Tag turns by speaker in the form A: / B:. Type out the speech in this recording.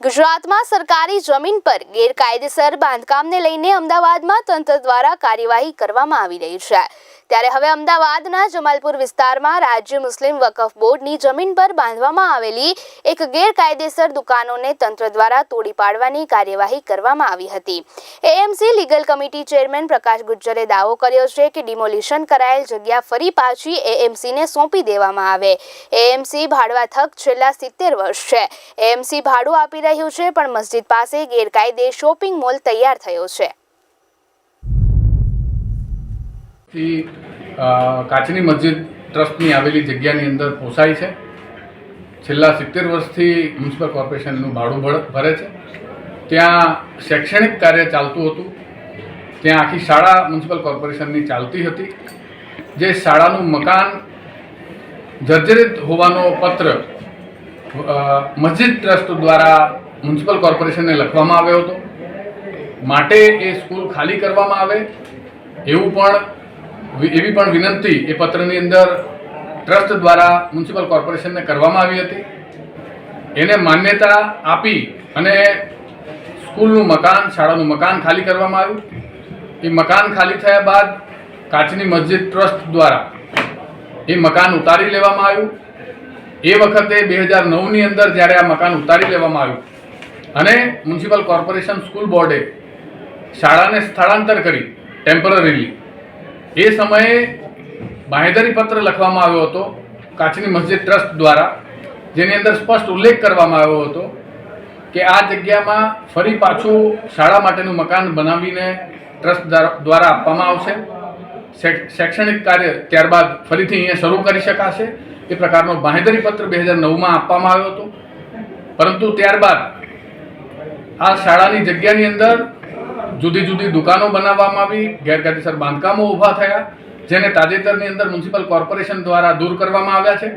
A: ગુજરાતમાં સરકારી જમીન પર ગેરકાયદેસર બાંધકામને લઈને અમદાવાદમાં તંત્ર દ્વારા કાર્યવાહી કરવામાં આવી રહી છે. ત્યારે હવે અમદાવાદના જમાલપુર વિસ્તારમાં રાજ્ય મુસ્લિમ વકફ બોર્ડની જમીન પર બાંધવામાં આવેલી એક ગેરકાયદેસર દુકાનોને તંત્ર દ્વારા તોડી પાડવાની કાર્યવાહી કરવામાં આવી હતી. AMC legal committee chairman Prakash ગુજ્જરે દાવો કર્યો છે કે ડિમોલિશન કરાયેલ જગ્યા ફરી પાછી એએમસીને સોંપી દેવામાં આવે. એએમસી ભાડવા થક છેલ્લા સિત્તેર વર્ષ છે. એએમસી ભાડું આપી રહ્યું છે, પણ મસ્જિદ પાસે ગેરકાયદે શોપિંગ મોલ તૈયાર થયો છે.
B: કાચની મસ્જિદ ટ્રસ્ટની આવેલી જગ્યાની અંદર પોસાય છે. છેલ્લા સિત્તેર વર્ષથી મ્યુનિસિપલ કોર્પોરેશનનું ભાડું ભર- છે. ત્યાં શૈક્ષણિક કાર્ય ચાલતું હતું. ત્યાં આખી શાળા મ્યુનિસિપલ કોર્પોરેશનની ચાલતી હતી. જે શાળાનું મકાન જર્જરિત હોવાનો પત્ર મસ્જિદ ટ્રસ્ટ દ્વારા મ્યુનિસિપલ કોર્પોરેશનને લખવામાં આવ્યો હતો. માટે એ સ્કૂલ ખાલી કરવામાં આવે. એવું પણ એવી પણ વિનંતી એ પત્રની અંદર ટ્રસ્ટ દ્વારા મ્યુનિસિપલ કોર્પોરેશનને કરવામાં આવી હતી. એને માન્યતા આપી અને સ્કૂલનું મકાન, શાળાનું મકાન ખાલી કરવામાં આવ્યું. એ મકાન ખાલી થયા બાદ કાચની મસ્જિદ ટ્રસ્ટ દ્વારા એ મકાન ઉતારી લેવામાં આવ્યું. એ વખતે બે હજાર નવની અંદર જ્યારે આ મકાન ઉતારી લેવામાં આવ્યું અને મ્યુનિસિપલ કોર્પોરેશન સ્કૂલ બોર્ડે શાળાને સ્થળાંતર કરી, ટેમ્પરરીલી એ સમયે બાંહેધરી પત્ર લખવામાં આવ્યો હતો, કાચની મસ્જિદ ટ્રસ્ટ દ્વારા, જેની અંદર સ્પષ્ટ ઉલ્લેખ કરવામાં આવ્યો હતો કે આ જગ્યામાં ફરી પાછું શાળા માટેનું મકાન બનાવીને ટ્રસ્ટ દ્વાર- આપવામાં આવશે. શૈક્ષણિક કાર્ય ત્યારબાદ ફરીથી અહીંયા શરૂ કરી શકાશે. એ પ્રકારનો બાંહેધરી પત્ર બે હજાર નવમાં આપવામાં આવ્યો હતો. પરંતુ ત્યારબાદ આ શાળાની જગ્યાની અંદર જુદી જુદી દુકાનો બનાવવામાં આવી, ગેરકાયદેસર બાંધકામો ઊભા થયા, જેને તાજેતરની અંદર મ્યુનિસિપલ કોર્પોરેશન દ્વારા દૂર કરવામાં આવ્યા છે.